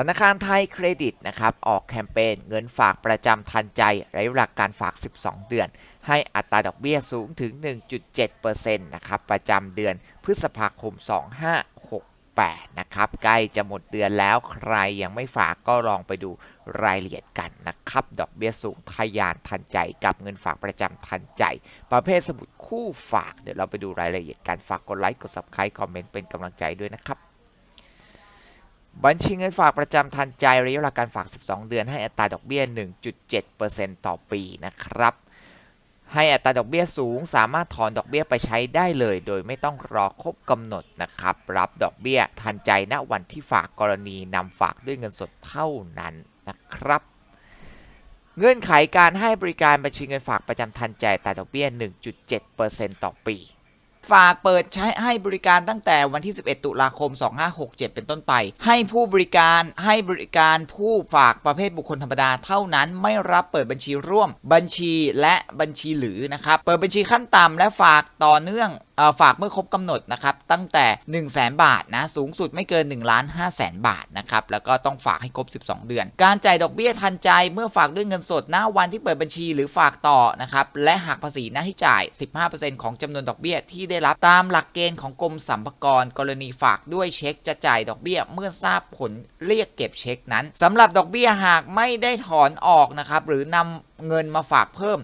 ธนาคารไทยเครดิตนะครับออกแคมเปญเงินฝากประจำทันใจไระยะเวลากการฝาก 12 เดือน ให้อัตราดอกเบี้ยสูงถึง 1.7%นะครับประจำเดือนพฤษภาคม 2568 นะครับใกล้จะหมดเดือนแล้วใครยังไม่ฝากก็ลองไปดูรายละเอียดกันนะครับ ดอกเบี้ยสูงทะยานทันใจกับเงินฝากประจำทันใจ ประเภทสมุดคู่ฝาก เดี๋ยวเราไปดูรายละเอียดการฝากกดไลค์กด subscribe คอมเมนต์เป็นกำลังใจด้วยนะครับ บัญชีเงินฝากประจำทันใจระยะเวลาการฝาก 12 เดือน ให้อัตราดอกเบี้ย 1.7%ต่อปีนะครับ ให้อัตราดอกเบี้ยสูง สามารถถอนดอกเบี้ยไปใช้ได้เลย โดยไม่ต้องรอครบกำหนดนะครับ รับดอกเบี้ยทันใจณวันที่ฝากกรณีนำฝากด้วยเงินสดเท่านั้นนะครับเงื่อนไขการให้บริการบัญชีเงินฝากประจำทันใจอัตราดอกเบี้ย 1.7%ต่อปี ฝากเปิดใช้ให้บริการตั้งแต่วันที่ 11 ตุลาคม 2567 เป็นต้นไป ให้ผู้บริการให้บริการผู้ฝากประเภทบุคคลธรรมดาเท่านั้นไม่รับเปิดบัญชีร่วม บัญชีและบัญชีหรือนะครับ เปิดบัญชีขั้นต่ำและฝากต่อเนื่อง ฝากเมื่อครบกำหนดนะครับตั้งแต่ 1 0 0 0 0แบาทนะสูงสุดไม่เกิน1ล้าน5แสนบาทนะครับแล้วก็ต้องฝากให้ครบ 12 เดือน การจ่ายดอกเบี้ยทันใจเมื่อฝากด้วยเงินสดณวันที่เปิดบัญชีหรือฝากต่อนะครับและหักภาษีหน้าที่จ่าย 15%ของจำนวนดอกเบี้ยที่ได้รับตามหลักเกณฑ์ของกรมสรรพากรกรณีฝากด้วยเช็คจะจ่ายดอกเบี้ยเมื่อทราบผลเรียกเก็บเช็คนั้นสำหรับดอกเบี้ยหากไม่ได้ถอนออกนะครับหรือนำ เงินมาฝากเพิ่ม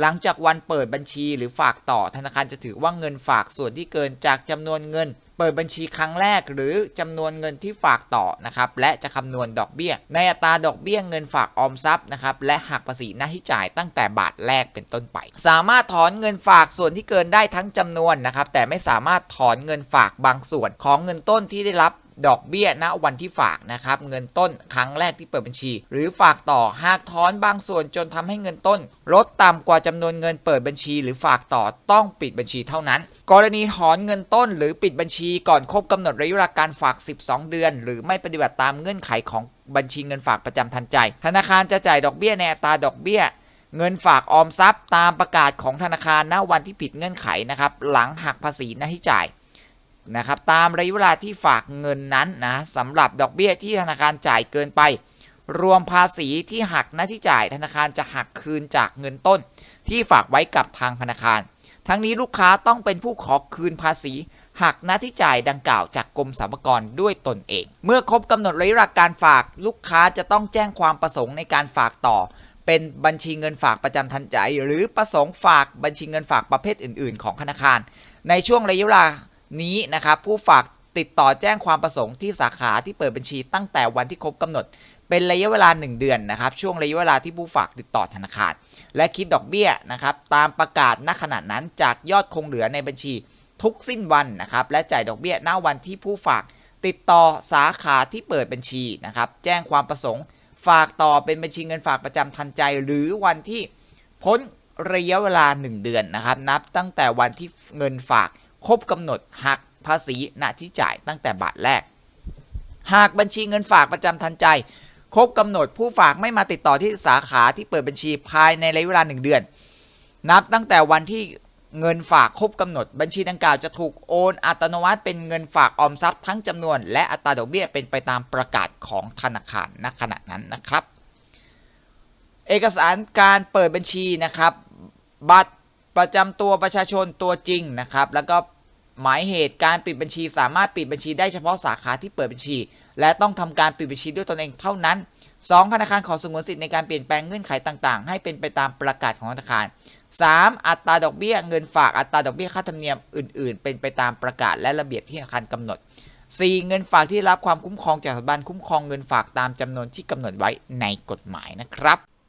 หลังจากวันเปิดบัญชีหรือฝากต่อธนาคารจะถือว่าเงินฝากส่วนที่เกินจากจำนวนเงิน เปิดบัญชีครั้งแรกหรือจำนวนเงินที่ฝากต่อนะครับและจะคำนวณดอกเบี้ย ในอัตราดอกเบี้ยเงินฝากออมทรัพย์นะครับและหักภาษีหน้าที่จ่ายตั้งแต่บาทแรกเป็นต้นไป สามารถถอนเงินฝากส่วนที่เกินได้ทั้งจำนวนนะครับแต่ไม่สามารถถอนเงินฝากบางส่วนของเงินต้นที่ได้รับ ดอกเบี้ยณวันที่ฝากนะครับเงินต้นครั้งแรกที่เปิดบัญชี หรือฝากต่อหากถอนบางส่วนจนทำให้เงินต้น ลดต่ำกว่าจำนวนเงินเปิดบัญชี หรือฝากต่อต้องปิดบัญชีเท่านั้น กรณีถอนเงินต้น หรือปิดบัญชีก่อนครบกำหนดระยะเวลาการฝาก 12 เดือน หรือไม่ปฏิบัติตามเงื่อนไขของบัญชีเงินฝากประจำทันใจ ธนาคารจะจ่ายดอกเบี้ยในอัตราดอกเบี้ยเงินฝากออมทรัพย์ตามประกาศของธนาคารณวันที่ผิดเงื่อนไขนะครับหลังหักภาษีหน้าที่จ่าย นะครับตามระยะเวลาที่ฝากเงินนั้นนะสำหรับดอกเบี้ยที่ธนาคารจ่ายเกินไป รวมภาษีที่หักหน้าที่จ่ายธนาคารจะหักคืนจากเงินต้น ที่ฝากไว้กับทางธนาคาร ทั้งนี้ลูกค้าต้องเป็นผู้ขอคืนภาษีหักหน้าที่จ่ายดังกล่าวจากกรมสรรพากรด้วยตนเอง เมื่อครบกำหนดระยะเวลาการฝากลูกค้าจะต้องแจ้งความประสงค์ในการฝากต่อ เป็นบัญชีเงินฝากประจำทันใจ หรือประสงค์ฝากบัญชีเงินฝากประเภทอื่น ๆ ของธนาคาร ในช่วงระยะเวลา นี้นะครับผู้ฝากติดต่อแจ้งความประสงค์ที่สาขาที่เปิดบัญชีตั้งแต่วันที่ครบกำหนด เป็นระยะเวลา 1 เดือนนะครับช่วงระยะเวลาที่ผู้ฝากติดต่อธนาคาร และคิดดอกเบี้ยนะครับตามประกาศณขณะนั้นจากยอดคงเหลือในบัญชีทุกสิ้นวันนะครับและจ่ายดอกเบี้ยณวันที่ผู้ฝากติดต่อสาขาที่เปิดบัญชีนะครับแจ้งความประสงค์ ฝากต่อเป็นบัญชีเงินฝากประจำทันใจ หรือวันที่พ้นระยะเวลา 1 เดือนนะครับนับตั้งแต่วันที่เงินฝาก ครบกำหนดหักภาษีณที่จ่ายตั้งแต่บาทแรก หากบัญชีเงินฝากประจำทันใจ ครบกำหนดผู้ฝากไม่มาติดต่อที่สาขาที่เปิดบัญชีภายในระยะเวลา 1 เดือน นับตั้งแต่วันที่เงินฝากครบกำหนด บัญชีดังกล่าวจะถูกโอนอัตโนมัติเป็นเงินฝากออมทรัพย์ทั้งจำนวน และอัตราดอกเบี้ยเป็นไปตามประกาศของธนาคารณขณะนั้นนะครับ เอกสารการเปิดบัญชีนะครับ บัตร ประจำตัวประชาชนตัวจริงนะครับ แล้วก็หมายเหตุการปิดบัญชีสามารถปิดบัญชีได้เฉพาะสาขาที่เปิดบัญชี และต้องทำการปิดบัญชีด้วยตนเองเท่านั้น 2. ธนาคารขอสงวนสิทธิ์ในการเปลี่ยนแปลงเงื่อนไขต่างๆ ให้เป็นไปตามประกาศของธนาคาร 3. อัตราดอกเบี้ยเงินฝากอัตราดอกเบี้ยค่าธรรมเนียมอื่น ๆ เป็นไปตามประกาศและระเบียบที่ธนาคารกำหนด 4. เงินฝากที่รับความคุ้มครองจากสถาบันคุ้มครองเงินฝากตามจำนวนที่กำหนดไว้ในกฎหมายนะครับ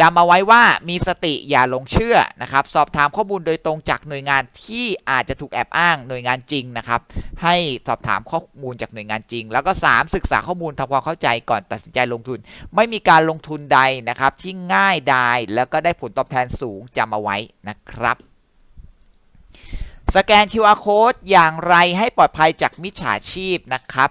จำเอาไว้ว่ามีสติอย่าหลงเชื่อนะครับ สอบถามข้อมูลโดยตรงจากหน่วยงานที่อาจจะถูกแอบอ้างหน่วยงานจริงนะครับ ให้สอบถามข้อมูลจากหน่วยงานจริง แล้วก็ 3 ศึกษาข้อมูลทำความเข้าใจก่อนตัดสินใจลงทุน ไม่มีการลงทุนใดนะครับที่ง่ายดายแล้วก็ได้ผลตอบแทนสูงจำเอาไว้นะครับสแกน QR code อย่างไรให้ปลอดภัยจากมิจฉาชีพนะครับ